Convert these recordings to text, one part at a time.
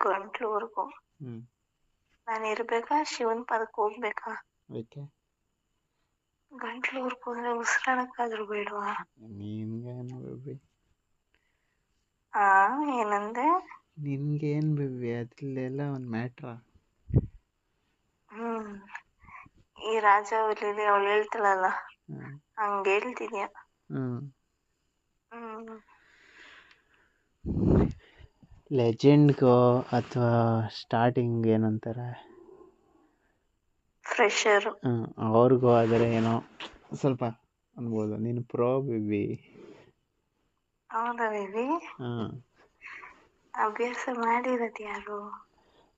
ಗಂಟ್ಲುವರ್ಗೂ. ನಾನು ಇರ್ಬೇಕಾ ಶಿವನ್ ಪದಕ್ಕೆ ಹೋಗ್ಬೇಕಾ? ಗಂಟ್ಲು ಗಂಟ್ಲುವರ್ಗೂ ಅಂದ್ರೆ ಉಸಿರಾಡಕ್ಕಾದ್ರೂ ಬೇಡವಾ? ನಿನ್ಗೇನು ಬೇಬಿ ಆ ಏನಂದೆ? ನಿನ್ಗೇನ್ ಬೇಬಿ ಅದಿಲ್ಲೆಲ್ಲ ಒಂದು ಮ್ಯಾಟ್ರಾ? ಹ್ಮ್. ಈ ರಾಜ ಹುಲಿಲಿ ಅವಳು ಹೇಳ್ತಾಳಲ್ಲ ಹಂಗ ಹೇಳ್ತಿದ್ಯಾ? ಹ್ಮ್. ಲೆಜೆಂಡ್ಗೋ ಅಥವಾ ಸ್ಟಾರ್ಟಿಂಗ್ ಏನಂತಾರೆ? ಫ್ರೆಶರ್ ಅವ್ರಿಗೂ ಆದರೆ ಏನೋ ಸ್ವಲ್ಪ ಅನ್ಬೋದು. ನೀನು ಪ್ರೋ ಬೇಬಿ ಹೌದಾ ಬೇಬಿ ಹಾಂ. ಅಭ್ಯಾಸ ಮಾಡಿರೋದು ಯಾರು?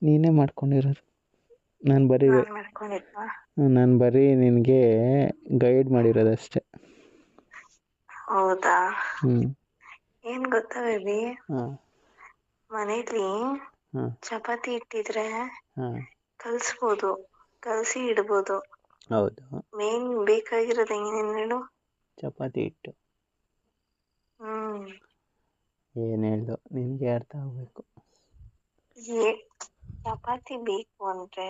ನೀನೇ ಮಾಡ್ಕೊಂಡಿರೋದು. ನಾನು ಬರೀ ಮಾಡ್ಕೊಂಡಿದ್ವಾ ನಾನು ಬರೀ ನಿನಗೆ ಗೈಡ್ ಮಾಡಿರೋದಷ್ಟೇ. ಹೌದಾ? ಹ್ಞೂ ಏನು ಗೊತ್ತಾ ಬೇಬಿ ಹಾಂ. ಮನೇಲಿ ಚಪಾತಿ ಇಟ್ಟಿದ್ರೆ ಕಲ್ಸ್ಬೋದು ಕಲ್ಸಿ ಇಡ್ಬೋದು. ಹೌದು. ಮೇನ್ ಬೇಕಾಗಿರೋದು ಹೆಂಗೇನು ಹೇಳು ಚಪಾತಿ ಹಿಟ್ಟು ಹ್ಮ್. ಏನ್ ಹೇಳ್ದು? ನಿಮ್ಗೆ ಅರ್ಥ ಆಗ್ಬೇಕು. ಏ- ಚಪಾತಿ ಬೇಕು ಅಂದ್ರೆ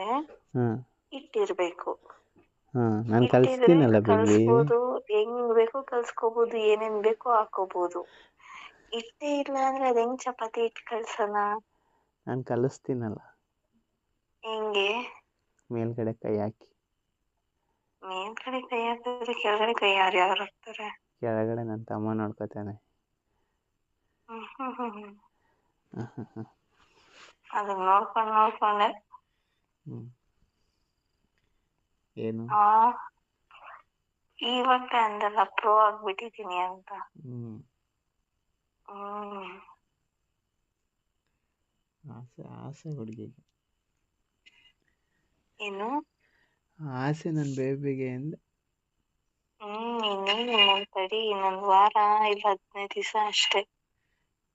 ಹಾಂ ಇಟ್ಟಿರ್ಬೇಕು. ಹಾಂ ನಾನು ಇಟ್ಟಿದ್ರೆ ಕಲಿಸ್ತೀನಲ್ಲ ಬೇಬಿ ಕಲ್ಸ್ಬೋದು ಹೆಂಗ್ ಬೇಕೋ ಕಲ್ಸ್ಕೋಬಹುದು ಏನೇನ್ ಬೇಕೋ ಹಾಕೋಬಹುದು ಇಟ್ಟೇ ಇಲ್ಲ ಅಂದ್ರೆ ಅದ್ ಹೆಂಗ್ ಚಪಾತಿ ಇಟ್ಟು ಕಳ್ಸೋಣ? ನಾನು ಕಲಿಸ್ತೀನಲ್ಲ. ಹೆಂಗೆ? ಮೇಲ್ಗಡೆ ಕೈ ಹಾಕಿ. ಮೇಲ್ಗಡೆ ಕೈ ಹಾಕಿದ್ರೆ ಕೆಳಗಡೆ ಕೈ ಯಾರು ಯಾರು ಹಾಕ್ತಾರೆ? ಕೆಳಗಡೆ ನನ್ನ ತಮ್ಮ ನೋಡ್ಕೊತಾನೆ. ಹ್ಮ್ ಹ್ಮ್ ಹ್ಮ್ ಅದನ್ನ ನೋಡ್ಕೊಂಡ್ ಏನು? ಆ ಇವಾಗ್ಲೇ ಅಂದಲ್ಲ ಪ್ರೋ ಆಗ್ಬಿಟ್ಟಿದೀನಿ ಅಂತ. ಹ್ಮ್. ಆಸೆ ಆಸೆ ಹುಡುಗಿಗೆ. ಏನು? ಆಸೆ ನನ್ನ ಬೇಬಿಗೆ ಅಂದೆ. ಇನ್ನೇನು ಇನ್ನೊಂದ್ ತಡಿ ಇನ್ನೊಂದ್ ವಾರ ಇಲ್ಲ ಹದಿನೈದು ದಿವಸ ಅಷ್ಟೇ.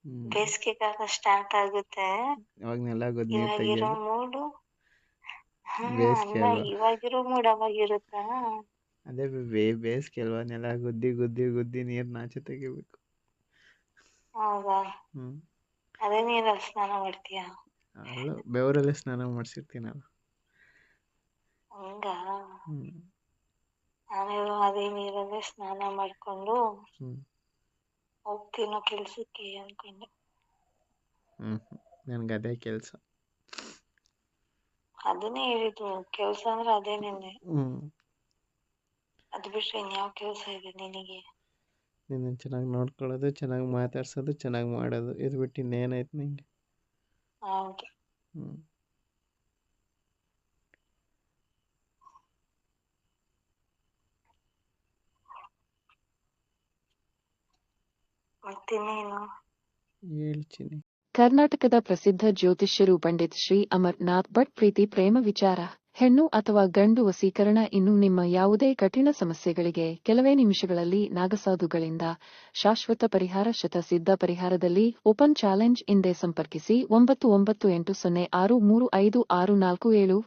ಹ್ಞೂ ಬೇಸಿಗೆ ಕಾಲ ಸ್ಟಾರ್ಟ್ ಆಗುತ್ತೆ. ಅವಾಗ ನೆಲ ಗೊದ್ದು ನೀರು ಇವಾಗಿರೋ ಮೂಡು. ಇವಾಗಿರೋ ಮೂಡ್ ಅವಾಗಿರುತ್ತಾ? ಅದೇ ಬೇಸಿಗೆ ಅಲ್ವಾ? ನೆಲ ಗುದ್ದಿ ಗುದ್ದಿ ಗುದ್ದಿ ನೀರು ನಾಚೆ ತೆಗಿಬೇಕು. ಹೌದಾ? ಹ್ಮ್. ಅದೇ ನೀರಲ್ಲಿ ಸ್ನಾನ ಮಾಡ್ತೀಯಾ? ಅಲ್ಲ ಬೆವರಲ್ಲೇ ಸ್ನಾನ ಮಾಡಿಸಿರ್ತೀನಲ್ಲ ಹಂಗ? ಹ್ಮ್. ನಾನು ಅದೇ ನೀರಲ್ಲೇ ಸ್ನಾನ ಮಾಡ್ಕೊಂಡು ಹ್ಮ್. ಹೋಗ್ತೀನೋ ಕೆಲ್ಸಕ್ಕೆ ಅನ್ಕೊಂಡೆ. ಹ್ಮ್. ನನಗೆ ಅದೇ ಕೆಲಸ. ಅದನ್ನೇ ಹೇಳಿದ್ದು ಕೆಲ್ಸ ಅಂದ್ರೆ ಅದೇ ನಿನ್ನೆ. ಹ್ಮ್. ಅದು ಬಿಟ್ರೆ ಇನ್ಯಾವ ಕೆಲ್ಸ ಇದೆ ನಿನಗೆ? ನಿನ್ನ ಚೆನ್ನಾಗಿ ನೋಡ್ಕೊಳ್ಳೋದು ಚೆನ್ನಾಗಿ ಮಾತಾಡ್ಸೋದು ಚೆನ್ನಾಗಿ ಮಾಡೋದು. ಇದು ಬಿಟ್ಟು ಇನ್ನೇನಾಯ್ತು ನಿಂಗೆ? ಹೌದು ಹ್ಞೂ ಮತ್ತಿನ್ನೇನು? ಹೇಳ್ತೀನಿ. ಕರ್ನಾಟಕದ ಪ್ರಸಿದ್ಧ ಜ್ಯೋತಿಷ್ಯರು ಪಂಡಿತ್ ಶ್ರೀ ಅಮರ್ನಾಥ್ ಭಟ್ ಪ್ರೀತಿ ಪ್ರೇಮ ವಿಚಾರ. ಹೆಣ್ಣು ಅಥವಾ ಗಂಡು ವಸೀಕರಣ ಇನ್ನು ನಿಮ್ಮ ಯಾವುದೇ ಕಠಿಣ ಸಮಸ್ಯೆಗಳಿಗೆ ಕೆಲವೇ ನಿಮಿಷಗಳಲ್ಲಿ ನಾಗಸಾಧುಗಳಿಂದ ಶಾಶ್ವತ ಪರಿಹಾರ ಶತಸಿದ್ಧ ಪರಿಹಾರದಲ್ಲಿ ಓಪನ್ ಚಾಲೆಂಜ್ ಹಿಂದೆ ಸಂಪರ್ಕಿಸಿ ಒಂಬತ್ತು ಒಂಬತ್ತು ಎಂಟು ಸೊನ್ನೆ ಆರು ಮೂರು ಐದು ಆರು ನಾಲ್ಕು ಏಳು